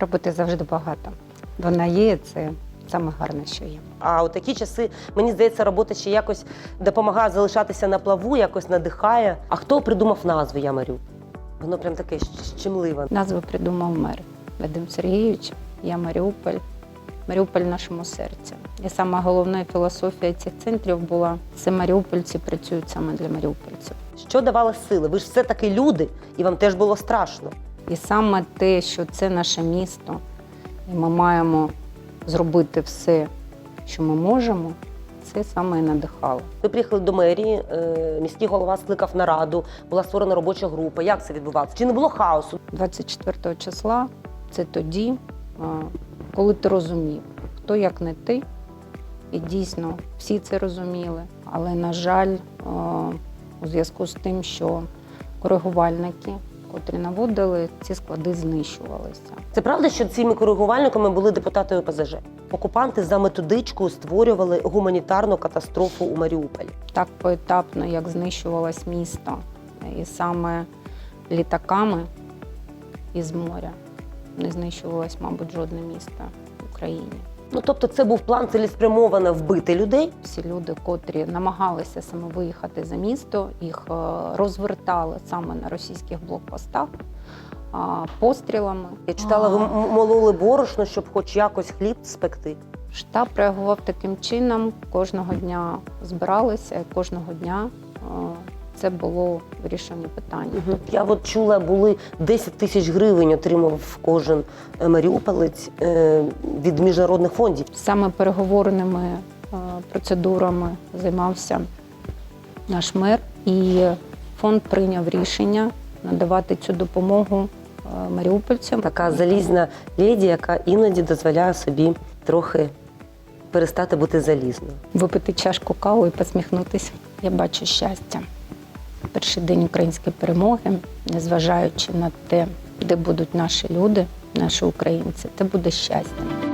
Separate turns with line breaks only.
Роботи завжди багато. Вона є, це саме гарне, що є.
А у такі часи, мені здається, робота ще якось допомагає залишатися на плаву, якось надихає. А хто придумав назву Я Марю? Воно прям таке щемливе.
Назву придумав мер Вадим Сергійович. Я Маріуполь. Маріуполь в нашому серці. І сама головна філософія цих центрів була це маріупольці працюють саме для маріупольців.
Що давало сили? Ви ж все таки люди, і вам теж було страшно.
І саме те, що це наше місто, і ми маємо зробити все, що ми можемо, це саме і надихало.
Ви приїхали до мерії, е, міський голова скликав нараду, була створена робоча група. Як це відбувалося? Чи не було хаосу?
24 числа це тоді, коли ти розумів, хто як не ти. І дійсно всі це розуміли. Але, на жаль, у зв'язку з тим, що коригувальники, котрі наводили, ці склади знищувалися.
Це правда, що цими коригувальниками були депутати ОПЗЖ? Окупанти за методичкою створювали гуманітарну катастрофу у Маріуполі.
Так поетапно, як знищувалось місто, і саме літаками із моря не знищувалось, мабуть, жодне місто в Україні.
Ну тобто, це був план цілеспрямовано вбити людей.
Всі люди, котрі намагалися саме виїхати за місто, їх е, розвертали саме на російських блокпостах пострілами.
Я читала, ви мололи борошно, щоб хоч якось хліб спекти.
Штаб реагував таким чином. Кожного дня збиралися, кожного дня е, це було вирішення питання.
Я от чула, були 10 тисяч гривень отримав кожен е, маріуполець е, від міжнародних фондів.
Саме переговорними е, процедурами займався наш мер, і фонд прийняв рішення надавати цю допомогу маріупольцям.
Така залізна леді, яка іноді дозволяє собі трохи перестати бути залізною.
випити чашку каву і посміхнутися. Я бачу щастя. Перший день української перемоги, незважаючи на те, де будуть наші люди, наші українці, це буде щастя.